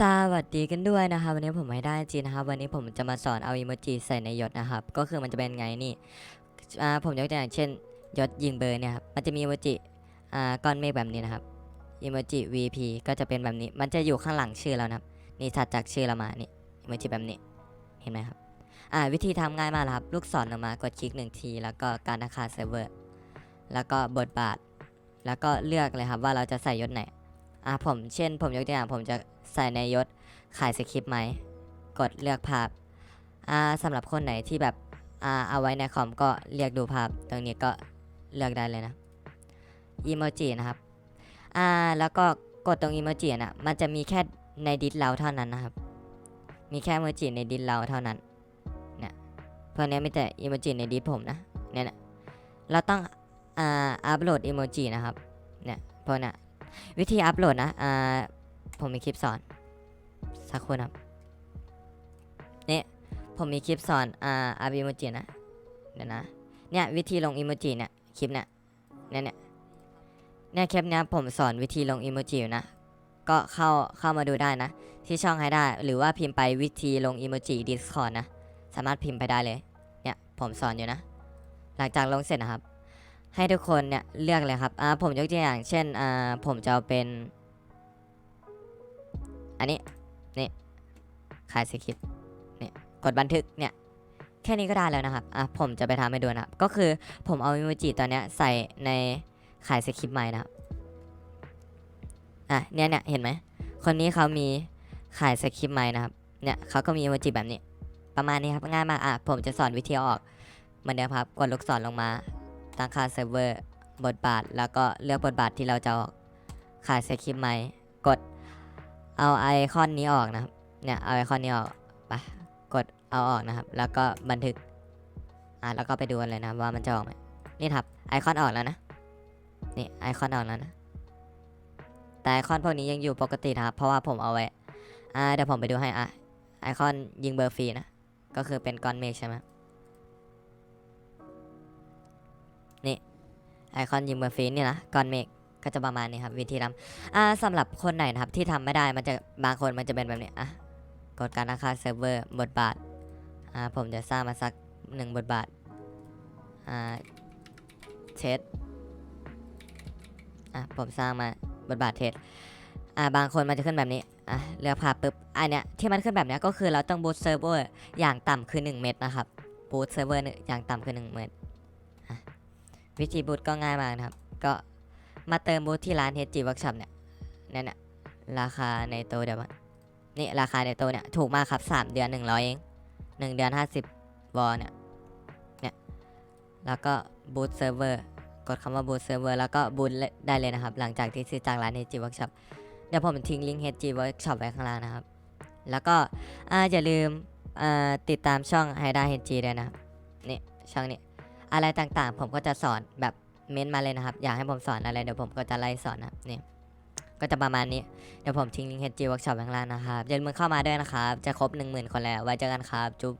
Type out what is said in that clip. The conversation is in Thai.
สวัสดีกันด้วยนะครับวันนี้ผมไม่ได้จริงนะครับวันนี้ผมจะมาสอนเอาอิโมจิใส่ในยศนะครับ ก็คือมันจะเป็นไงนี่ผมยกตัวอย่างเช่นยศยิงเบอร์เนี่ยครับมันจะมีอิโมจิก้อนเมฆแบบนี้นะครับอิโมจิ VP ก็จะเป็นแบบนี้ มันจะอยู่ข้างหลังชื่อเรานะครับนี่ถัดจากชื่อเรามานี่อิโมจิแบบนี้เห็นไหมครับอ่าวิธีทำง่ายมากครับ ลูกศรลงมากดคลิกหนึ่งที แล้วก็การอาคาเซิร์ฟเวอร์แล้วก็บทบาท แล้วก็เลือกเลยครับว่าเราจะใส่ยศไหน อ่าผมเช่น ผมยกตัวอย่างผมจะใส่ในยศขายสคริปต์ไหม กดเลือกภาพอ่าสำหรับคนไหนที่แบบอ่าเอาไว้ในคอมก็เลือกดูภาพ ตรงนี้ก็เลือกได้เลยนะอีโมจินะครับอ่าแล้วก็กดตรงอีโมจินะมันจะมีแค่ในดิสเราเท่านั้นนะครับ มีแค่อีโมจิในดิสเราเท่านั้นเนี่ยเพราะเนี้ยมีแต่อีโมจิในดิสผมนะเนี่ยนะเราต้องอ่าอัปโหลดอีโมจินะครับเนี่ยเพราะเนี้ย วิธีอัปโหลดนะอ่าผมมีคลิปสอน สักคนครับนี่ผมมีคลิปสอนอ่าอัพอีโมจินะเดี๋ยวนะเนี่ยวิธีลงอีโมจิเนี่ยคลิปเนี่ยเนี่ยเนี่ยเนี่ยคลิปเนี้ยผมสอนวิธีลงอีโมจิอยู่นะก็เข้าเข้ามาดูได้นะ ที่ช่องให้ได้ หรือว่าพิมพ์ไปวิธีลงอีโมจิ Discord นะ สามารถพิมพ์ไปได้เลย เนี่ย ผมสอนอยู่นะ หลังจากลงเสร็จนะครับ ให้ทุกคนเนี่ยเลือกเลยครับอ่าผมยกตัวอย่าง เช่นอ่าผมจะเอาเป็น อันนี้นี่ขายสคริปต์นี่กดบันทึกเนี่ยแค่นี้ก็ได้แล้วนะครับอะผมจะไปทำให้ดูนะครับ ก็คือผมเอาอิโมจิตัวเนี้ยใส่ในขายสคริปต์ใหม่นะครับอะเนี่ยเนี่ยเห็นไหมคนนี้เขามีขายสคริปต์ใหม่นะครับเนี่ยเขาก็มีอิโมจิแบบนี้ ประมาณนี้ครับง่ายมากอะผมจะสอนวิธีออกเหมือนเดิมครับกดลูกศรลงมา ตั้งค่าเซิร์ฟเวอร์บทบาท แล้วก็เลือกบทบาทที่เราจะออกขายสคริปต์ใหม่กดเอาไอคอนนี้ออกนะครับ เนี่ยเอาไอคอนนี้ออกไปกดเอาออกนะครับ แล้วก็บันทึกอะแล้วก็ไปดูกันเลยนะครับว่ามันจะออกไหมนี่ครับไอคอนออกแล้วนะนี่ไอคอนออกแล้วนะแต่ไอคอนพวกนี้ยังอยู่ปกตินะครับ เพราะว่าผมเอาไว้อ่าเดี๋ยวผมไปดูให้อะไอคอนยิงเบอร์ฟรีนะก็คือเป็นก้อนเมฆใช่ไหม ไอคอนยิงเบอร์ฟีนเนี่ยนะก้อนเมฆก็จะประมาณนี้ครับวิธีทำอ่าสำหรับคนไหนนะครับที่ทำไม่ได้มันจะบางคนมันจะเป็นแบบนี้อะกดการราคาเซิร์ฟเวอร์บทบาทอ่าผมจะสร้างมาสักหนึ่งบทบาทอ่าเทสอะผมสร้างมาบทบาทเทสอ่าบางคนมันจะขึ้นแบบนี้อะเลือกภาพปุ๊บอันเนี้ยที่มันขึ้นแบบเนี้ยก็คือเราต้องบูตเซิร์ฟเวอร์อย่างต่ำคือ 1 เมตรนะครับบูตเซิร์ฟเวอร์อย่างต่ำคือ 1 เมตร วิธีบูตก็ง่ายมากนะครับ ก็มาเติมบูตที่ร้าน HG Workshop เนี่ยนั่นน่ะราคาในโตวเดี๋ยวนี่ราคาในโตวเนี่ยถูกมากครับ 3 เดือน 100 เอง 1 เดือน 50 วอลเนี่ยเนี่ยแล้วก็บูตเซิร์ฟเวอร์กดคำว่าบูตเซิร์ฟเวอร์แล้วก็บูตได้เลยนะครับ หลังจากที่ซื้อจากร้าน HG Workshop เดี๋ยวผมทิ้งลิงก์ HG Workshop ไว้ข้างล่างนะครับ แล้วก็ออย่าลืมติดตามช่อง h i d a HG ด้วยนะนี่ช่องนี้ อะไรต่างๆ ผมก็จะสอนแบบเม้นต์มาเลยนะครับ อยากให้ผมสอนอะไรเดี๋ยวผมก็จะไล่สอนนะนี่ก็จะประมาณนี้ เดี๋ยวผมทิ้งลิงก์ HG Workshop ไว้ข้างล่างนะครับอย่าลืมเข้ามาด้วยนะครับ จะครบ 10,000 คนแล้ว ไว้เจอกันครับ จุ๊บ